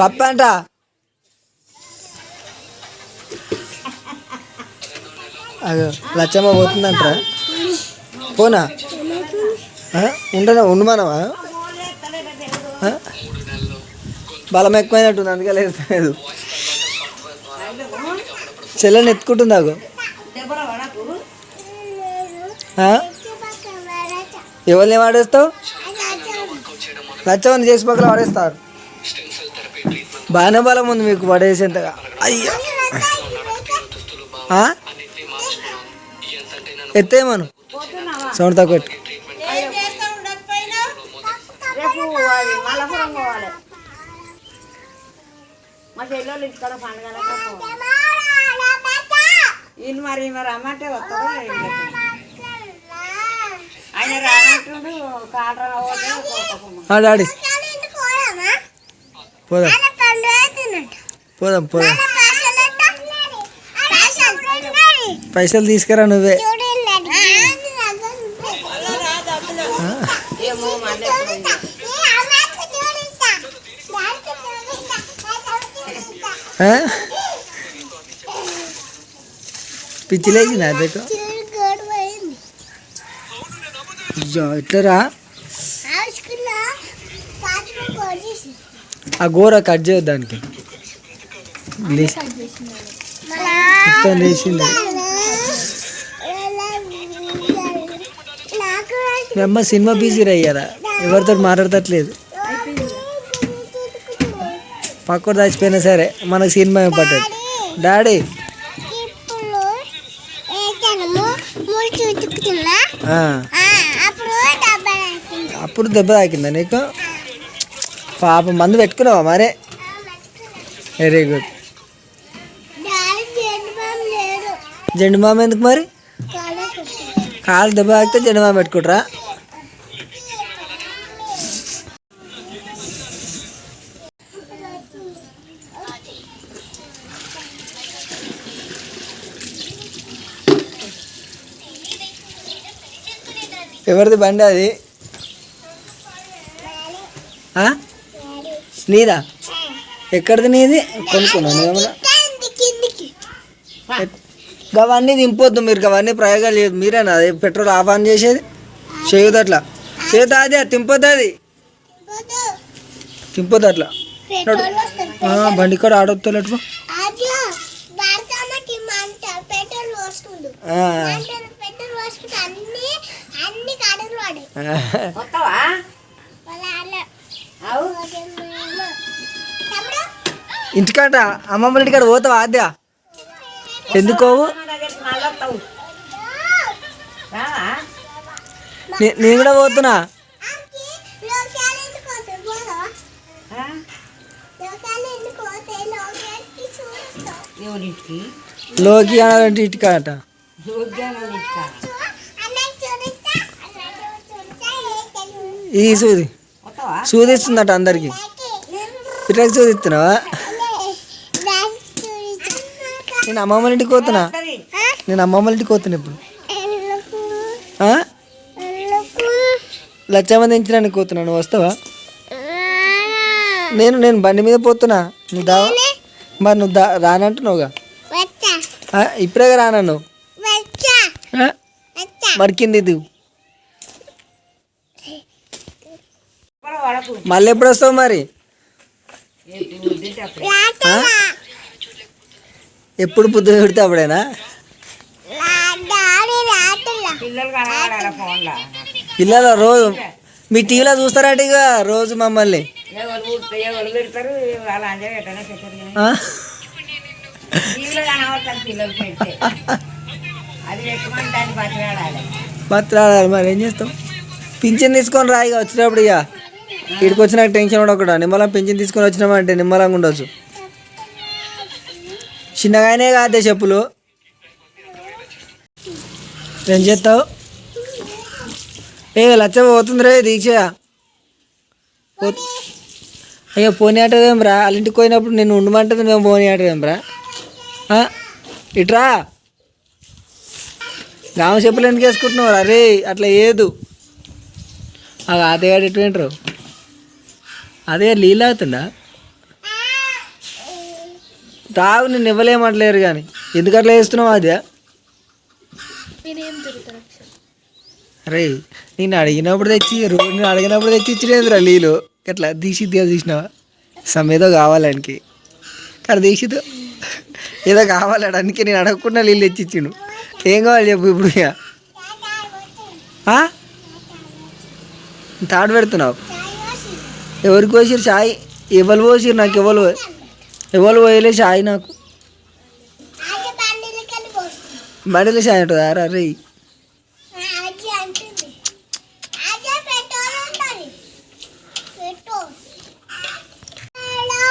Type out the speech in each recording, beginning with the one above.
పప్ప అంట. అగో లచ్చమ్మ పోతుందంట. పోనా? ఆ? ఉండనా? ఉండమానవా? మనమా బలం ఎక్కువైనట్టుంది అందుకే లేదు చెల్లెని ఎత్తుకుంటుంది ఆ? ఎవరిని వాడేస్తావు? లచ్చమని చేసి పక్కన వాడేస్తారు. బాగానే బలం ఉంది మీకు పడేసేంతగా. అయ్యా. ఆ? ఎత్తేమను సౌండ్ తక్కువ పెట్టు మరి పోవాలి. మల్లపురం పోవాలి. డాడీ. పోదాం. పోదాం పోదాం. పైసలు తీసుకురా నువ్వే. ఏమో మళ్ళీ ఎప్పుడు ఉంది. ఆ? పిచ్చి లేచింది అదేకో అయ్యో ఎట్లరా ఆ గోర కట్ చేయొద్దు దానికి. మొత్తం లేచింది. మీ అమ్మ సినిమా బిజీ అయ్యారా ఎవరితో మాట్లాడతట్లేదు. పక్కన దాచిపోయినా సరే మనకు సినిమా పట్టదు. డాడీ. అప్పుడు దెబ్బ తాకిందా. నీకు పాప మందు పెట్టుకున్నావా మరే? వెరీ గుడ్ జెండు మామ ఎందుకు మరి? కాలు దెబ్బ తాకితే జెండు మామ పెట్టుకుంటారా? ఎవరిది బండి అది? నీదా? ఎక్కడిది నీది? కొనుక్కున్నాను ఏమన్నా? అవన్నీ దింపొద్దు మీరు అవన్నీ ప్రయోగాలు చేయదు మీరేనా అది పెట్రోల్ ఆఫ్ ఆన్ చేసేది. చేయదు అట్లా. చేయదు అది తింపొద్దు అది. తింపొద్దు అట్లా. పెట్రోల్ వస్తుంది ఆ, బండి కూడా మంట పెట్రోల్ ఇంటికాట అమ్మమ్మ ఇంటికాడ పోతావా ఆద్య? నే- నేను కూడా పోతున్నా. ఎందుకు ఎందుకు లోకి అనాలంటే ఇంటికాట ఈ సూది. సూదిస్తుందట అందరికి. ఇట్లా సూదిస్తున్నావా నేను అమ్మమ్మ ఇంటికి పోతున్నా. నేను అమ్మమ్మ ఇంటికి పోతున్నా ఇప్పుడు. ఆ? లచ్చ మంది ఎంచడానికి పోతున్నా. నువ్వు వస్తావా? నేను నేను బండి మీద పోతున్నా. నువ్వు దా మరి నువ్వు దా రానంటున్నావుగా? ఇప్పుడే? వచ్చా మరి కింది దిగు వడకు మళ్ళీ ఎప్పుడు వస్తావు మరి? ఎప్పుడు తింటే అప్పుడే. ఆ? ఎప్పుడు పొద్దు పెడితే అప్పుడేనా పిల్లలు రోజు మీ టీవీలో చూస్తారట ఇక రోజు మమ్మల్ని. బతరాడాలి మరి ఏం చేస్తాం? పింఛన్ తీసుకొని రా ఇక వచ్చినప్పుడు ఇక. ఇక్కడికి వచ్చినాక టెన్షన్ ఉండకూడదు నిమ్మలం పింఛన్ తీసుకొని వచ్చినామంటే నిమ్మలంగా ఉండొచ్చు. చిన్నగానే కాదే చెప్పులు. ఏం చేస్తావు? ఏ లచ్చ పోతుంది రే దీక్ష. పో- అయ్యో పోనీ ఆటదేం రా వాళ్ళ ఇంటికి పోయినప్పుడు నేను ఉండమంటది మేము పోనీ ఆటవేం రా ఇట్రా. గామ చెప్పులు ఎందుకు వేసుకుంటున్నావు అరే అట్లా ఏదు ఆ అతగాడు ఎటు వింటారు అదే నీళ్ళు అవుతుందా? తాగు నిన్ను ఇవ్వలేమంటలేరు కానీ ఎందుకు అట్లా వేస్తున్నావు అదే అరే నేను అడిగినప్పుడు తెచ్చి నేను అడిగినప్పుడు తెచ్చి ఇచ్చినేంద్రా నీళ్ళు అట్లా తీసి తీసినావా? సమ్ ఏదో కావాలానికి కానీ తీసిదు ఏదో కావాలడానికి నేను అడగకుండా నీళ్ళు తెచ్చి ఇచ్చిండు ఏం కావాలి చెప్పు ఇప్పుడు ఇక? తాడు పెడుతున్నావు? ఎవరికి పోసిరు చాయ్? ఎవరు పోసిరు నాకు ఎవరు ఎవరు పోయలే చాయ్ నాకు. బండిలో చాయ్ ఉంటుందా రా రే అది అంటుంది అదే పెట్రోల్ ఉంటుంది పెట్రోల్ హలో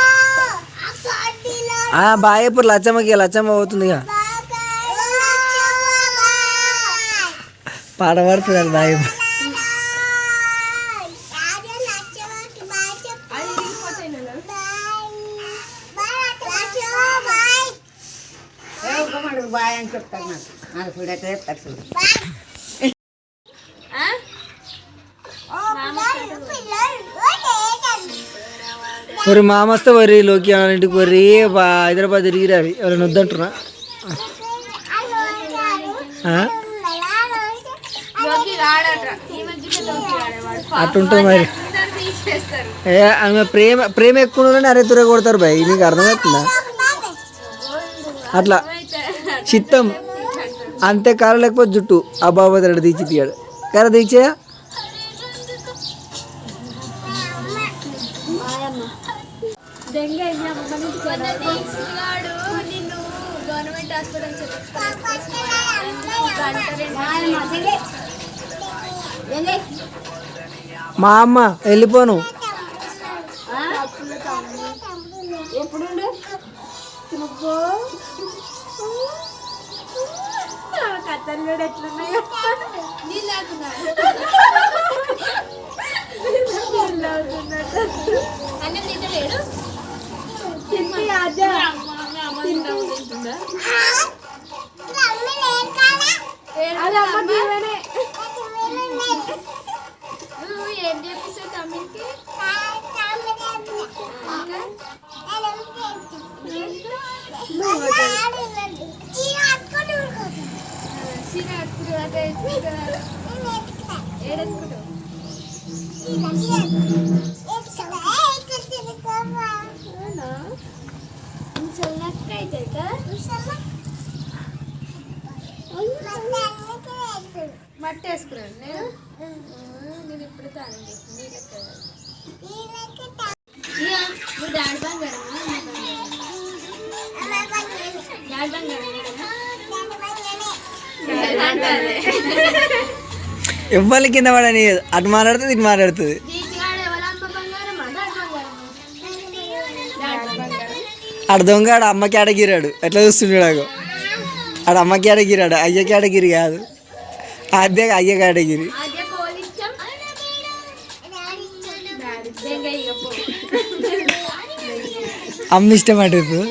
ఆ పార్టీలో ఆ బాయ్ ఇప్పుడు లచ్చమ్మకి లచ్చమ్మ పోతుంది ఇక. పాట పాడుతుంది బాయ్ ఏ చెప్తాను చెప్తారు నాకు నాకు చూడ చెప్తారు చూడు మరి మామ వరి లోకి వాళ్ళ ఇంటికి వరి హైదరాబాద్ తిరిగి రావి ఎవరైనా వద్దంటున్నా? అట్టుంటుంది మరి. ఏ ఆమె ప్రేమ ప్రేమ ఎక్కువ అరే తురే కొడతారు బాయ్ నీకు అర్థమవుతుందా? అట్లా. చిత్తం. అంతే కారు లేకపోతే జుట్టు. ఆ బాబు రెడ్డి తీసి తీయాడు కర తీసేయా. మా అమ్మ వెళ్ళిపోను ఎప్పుడుండు? తల్లుడు ఎట్లున్నాయో. నీళ్ళు అన్నం అదే అది నువ్వు ఏం చెప్పేసావు తమ్మికి అప్పుడు అదే ఏడెత్తుకుంటావు అవునా చల్లనక్క అవుతుంది కదా మట్టి వేసుకున్నాను నేను నేను ఇప్పుడు తాను నీళ్ళకి కదా బంగారం బంగారం ఇవ్వాలి కింద పడని అటు మాట్లాడుతుంది ఇటు మాట్లాడుతుంది. ఆడ దొంగ ఆడ అమ్మకి ఆడగిరాడు ఎట్లా చూస్తున్నాడు ఆడ అమ్మకి ఆడగిరాడు అయ్యకి ఆడగిరి కాదు. అదే ఇక పో అమ్మ ఇష్టం అటు ఇప్పుడు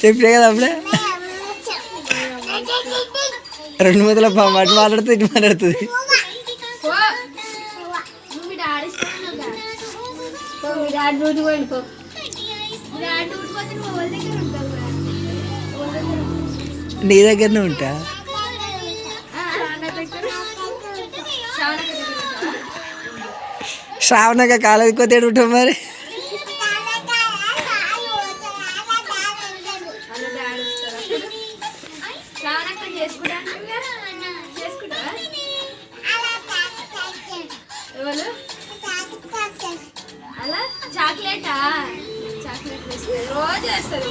చెప్పే కదా అప్పుడే? దగ్గర ఉంటావు కదా. వాళ్ళ దగ్గర ఉంటావు. నీ దగ్గరనే ఉంటా? ఆ, నాన్న దగ్గర. శ్రావణ దగ్గర. ఉంటావా? శ్రావణక కాలేజీకి పోతే ఉంటాం మరి? రోజు వేస్తారు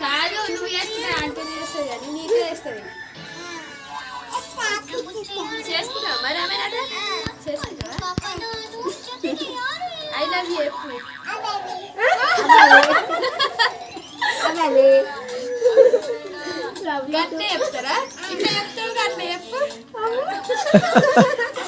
కాదు నువ్వు చేస్తున్నా అంటే చేస్తుంది కానీ నీకే వేస్తుంది చేసుకుంటావా? మరి ఏమైనా చేసుకుంటావా? ఐ లవ్ యూ చెప్తారా? ఇట్లా చెప్తావు అట్లా చెప్పు.